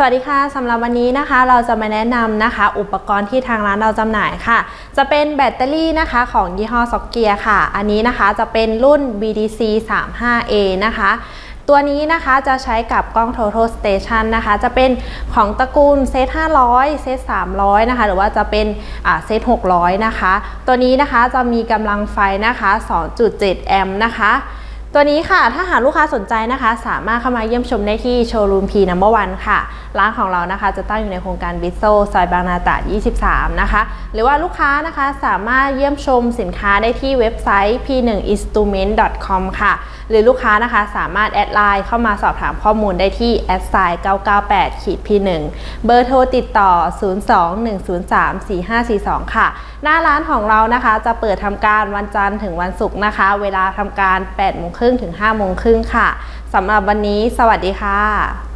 สวัสดีค่ะสำหรับวันนี้นะคะ เราจะมาแนะนำนะคะ อุปกรณ์ที่ทางร้านเราจำหน่ายค่ะ จะเป็นแบตเตอรี่นะคะของยี่ห้อซ็อกเกียค่ะ อันนี้นะคะจะเป็นรุ่น BDC 35A นะคะตัวนี้นะคะจะใช้กับกล้อง Total Station นะคะ จะเป็นของตระกูลเซต500 เซต300 นะคะ หรือว่าจะเป็นเซต600 นะคะ ตัวนี้นะคะจะมีกำลังไฟนะคะ 2.7 แอมป์นะคะ ตัวนี้ค่ะ ถ้าหากลูกค้าสนใจนะคะ สามารถเข้ามาเยี่ยมชมได้ที่โชว์รูม P Number One ค่ะ ร้านของเรานะคะจะตั้งอยู่ในโครงการบิโซซอยบางนาตราด 23 นะคะ หรือว่าลูกค้านะคะสามารถเยี่ยมชมสินค้าได้ที่เว็บไซต์ p1instrument.com ค่ะ หรือลูกค้านะคะสามารถแอดไลน์เข้ามาสอบถามข้อมูลได้ที่แอดไซน์998ขีด p1 เบอร์โทรติดต่อ 02-103-4542 ค่ะ หน้าร้านของเรานะคะจะเปิดทำการวันจันทร์ถึงวันศุกร์นะคะ เวลาทำการ8โมงครึ่งถึง5โมงครึ่งค่ะสำหรับวันนี้ สวัสดีค่ะ